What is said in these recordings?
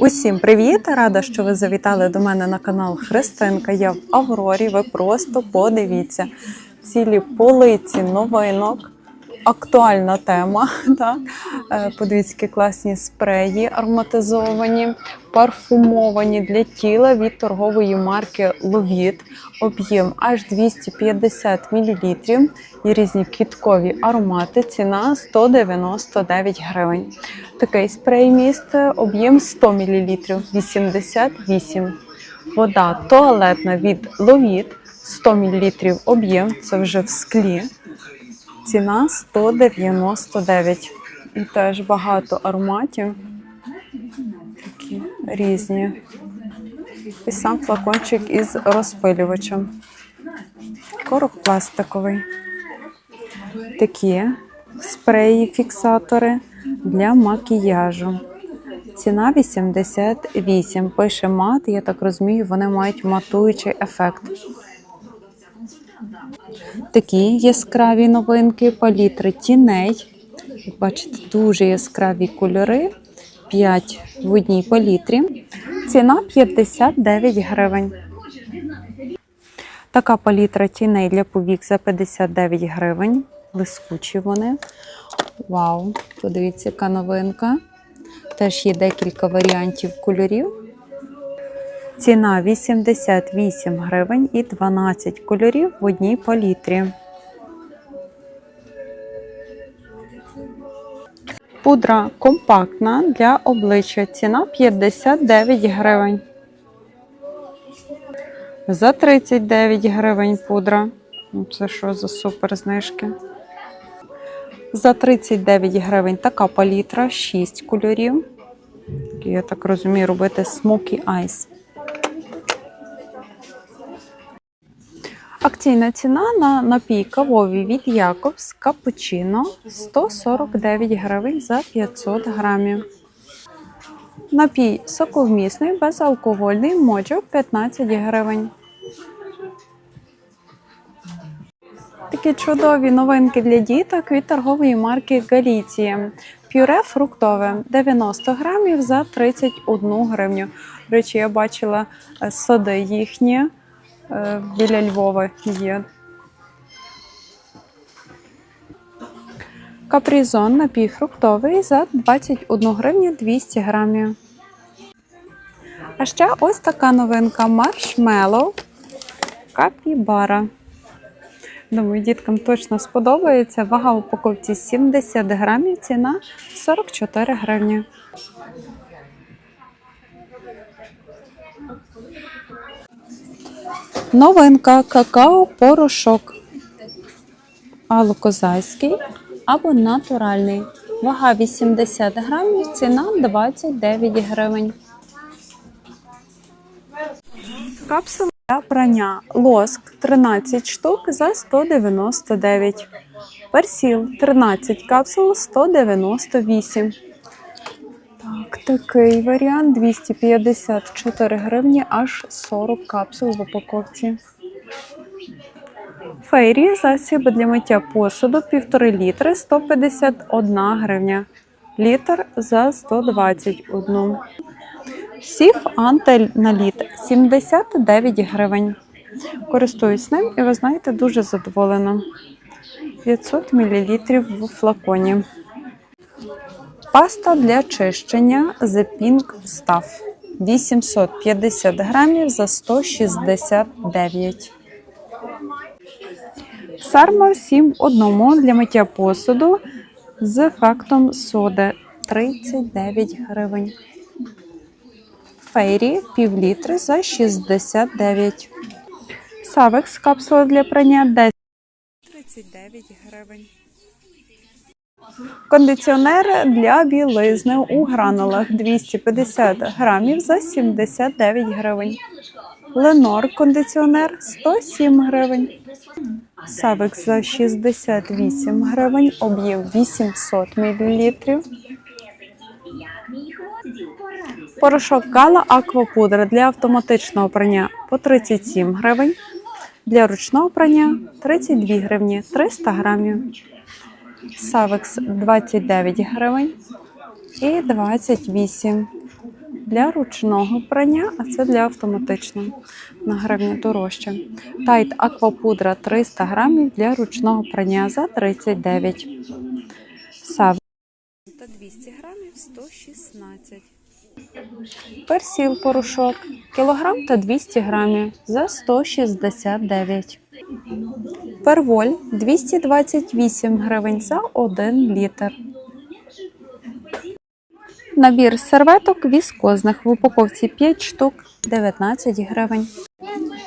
Усім привіт! Рада, що ви завітали до мене на канал Христинка. Я в Аврорі. Ви просто подивіться. Цілі полиці новинок. Актуальна тема. Так? Е, Подивіться, які класні спреї ароматизовані, парфумовані для тіла від торгової марки Ловіт. Об'єм аж 250 мл. Є різні квіткові аромати. Ціна 199 гривень. Такий спрей містить об'єм 100 мл 88. Вода туалетна від Ловіт 100 мл об'єм. Це вже в склі. Ціна 199. І теж багато ароматів. Такі різні. І сам флакончик із розпилювачем. Короб пластиковий. Такі спреї-фіксатори для макіяжу. Ціна 88. Пише мат, я так розумію, вони мають матуючий ефект. Такі яскраві новинки, палітри тіней. Бачите, дуже яскраві кольори. 5 в одній палітрі. Ціна 59 гривень. Така палітра тіней для повік за 59 гривень. Блискучі вони. Вау! Подивіться, яка новинка. Теж є декілька варіантів кольорів. Ціна 88 гривень і 12 кольорів в одній палітрі. Пудра компактна для обличчя. Ціна 59 гривень. За 39 гривень пудра. Ну, Це що за супер знижки? За 39 гривень така палітра, 6 кольорів. Я так розумію, робити Smoky Eyes. Акційна ціна на напій кавовий від Якобс Капучино 149 гривень за 500 грамів. Напій соковмісний безалкогольний моджо 15 гривень. Такі чудові новинки для діток від торгової марки Галіція. Пюре фруктове 90 грамів за 31 гривню. До речі, я бачила е, сади їхні біля Львова є. Капризон напій фруктовий за 21 гривню 200 грамів. А ще ось така новинка маршмеллоу капібара. Думаю, діткам точно сподобається. Вага в упаковці 70 грамів, ціна 44 гривні. Новинка какао-порошок. Алокозайський або натуральний. Вага 80 грамів, ціна 29 гривень. Капсула для прання лоск 13 штук за 199. Персіл 13 капсул 198. Так, такий варіант 254 гривні, аж 40 капсул в упаковці. Фейрі засіб для миття посуду 1,5 літри 151 гривня. Літр за 121. Сів на 79 гривень. Користуюсь ним і ви знаєте, дуже задоволена. 500 мл в флаконі. Паста для чищення The Pink Stuff 850 грамів за 169. Сарма 7 в одному для миття посуду з ефектом соди 39 гривень. Фейрі пів літри за 69. Савекс капсула для прання 10 39 гривень. Кондиціонер для білизни у гранулах 250 грамів за 79 гривень. Ленор кондиціонер 107 гривень. Савекс за 68 гривень, об'єм 800 мл. Порошок Гала Аквапудра для автоматичного прання по 37 гривень. Для ручного прання 32 гривні 300 грамів. Савекс 29 гривень і 28 для ручного прання, а це для автоматичного. На гривню дорожче. Тайт аквапудра 300 грамів для ручного прання за 39. Сав та 200 грамів 116. Персіл порошок кілограм та 200 грамів за 169. Перволь 228 гривень за 1 літр. Набір серветок віскозних в упаковці 5 штук 19 гривень.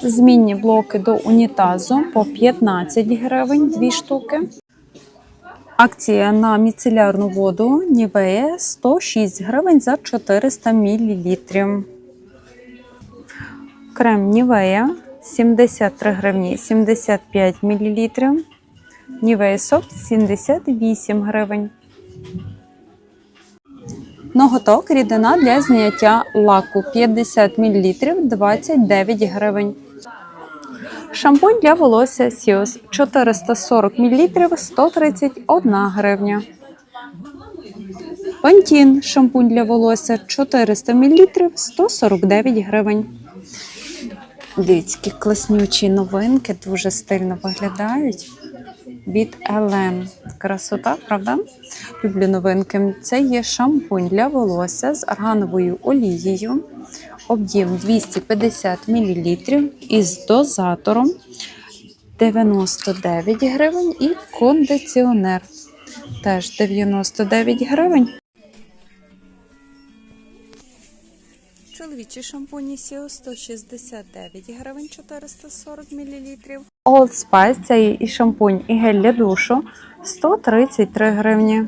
Змінні блоки до унітазу по 15 гривень 2 штуки. Акція на міцелярну воду Нівея 106 гривень за 400 мл. Крем Нівея 73 гривні 75 мл. Нівея Софт 78 гривень. Ноготок рідина для зняття лаку 50 мл 29 гривень. Шампунь для волосся Сіос 440 мл 131 гривня. Пантін шампунь для волосся 400 мл 149 гривень. Дивіться, класнючі новинки, дуже стильно виглядають. Від LM. Красота, правда? Люблю новинки. Це є шампунь для волосся з аргановою олією. Об'єм 250 мл із дозатором 99 гривень і кондиціонер теж 99 гривень. Чоловічі шампуні Сіо 169 гривень 440 мл. Old Spice це і шампунь, і гель для душу 133 гривні.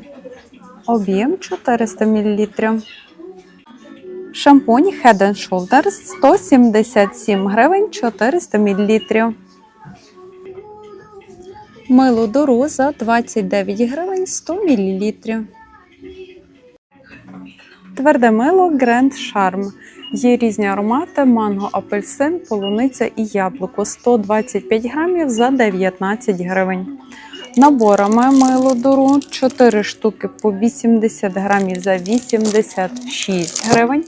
Об'єм 400 мл. Шампунь Head Shoulders 177 гривень 400 мл. Мило Дору за 29 гривень 100 мл. Тверде мило Grand Charm. Є різні аромати: манго, апельсин, полуниця і яблуко 125 грамів за 19 гривень. Наборами мило дуру 4 штуки по 80 грамів за 86 гривень.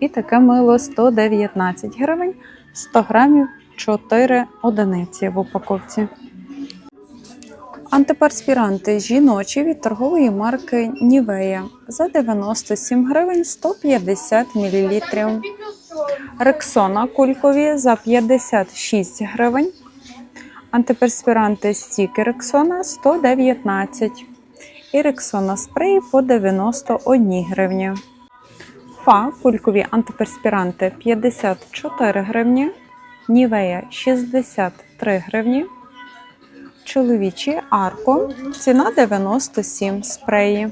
І таке мило 119 гривень, 100 грамів 4 одиниці в упаковці. Антиперспіранти жіночі від торгової марки Нівея за 97 гривень 150 мл. Рексона кулькові за 56 гривень. Антиперспіранти стіки Рексона 119 і Рексона спреї по 91 гривні. Фа кулькові антиперспіранти 54 гривні. Нівея 63 гривні. Чоловічі арко ціна 97 спреї.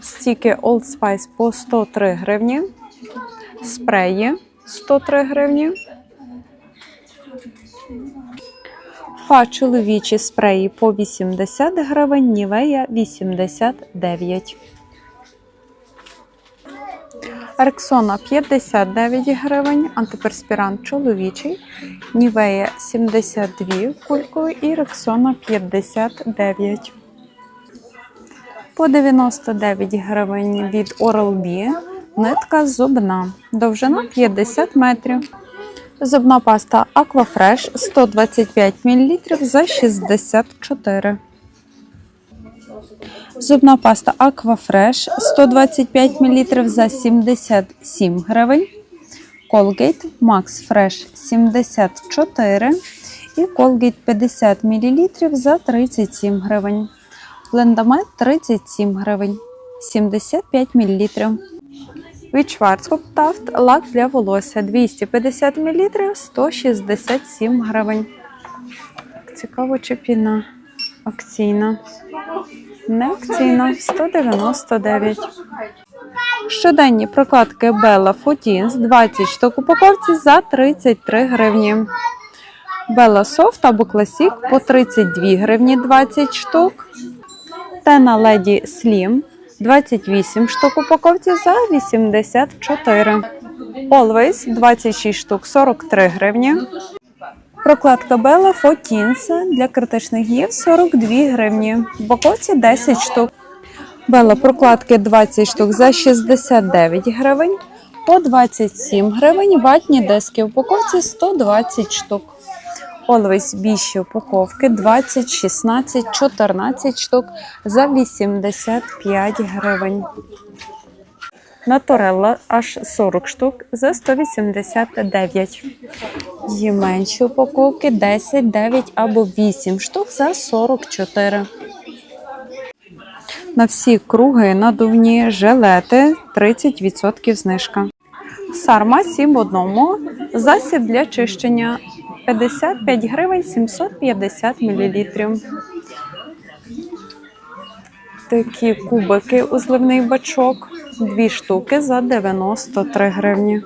Стіки Old Spice по 103 гривні. Спреї 103 гривні. Фа чоловічі спреї по 80 гривень, Нівея 89. Рексона 59 гривень, антиперспірант чоловічий, Нівея 72 кулькою і Рексона 59. По 99 гривень від Oral-B нитка зубна, довжина 50 метрів. Зубна паста Aquafresh 125 мл за 64. Зубна паста Aquafresh 125 мл за 77 гривень. Colgate Max Fresh 74 і Colgate 50 мл за 37 гривень. Блендамет 37 гривень 75 мл. Від Schwarzkopf лак для волосся 250 мл 167 гривень. Цікаво, чи піна акційна. Не акційна 199. Щоденні прокладки Bella Footins 20 штук упаковці за 33 гривні. Bella Soft або Classic по 32 гривні 20 штук. Тена Lady Slim 28 штук упаковці за 84. Always 26 штук 43 гривні. Прокладка Bella Footins для критичних днів 42 гривні. В упаковці 10 штук. Бела прокладки 20 штук за 69 гривень, по 27 гривень, ватні диски в упаковці 120 штук. Always більші упаковки 20, 16, 14 штук за 85 гривень. Наторелла аж 40 штук за 189. Є менші упаковки 10, 9 або 8 штук за 44. На всі круги надувні жилети 30% знижка. Сарма 7 в одному. Засіб для чищення 55 гривень 750 мл. Такі кубики у зливний бачок. Дві штуки за 93 гривні.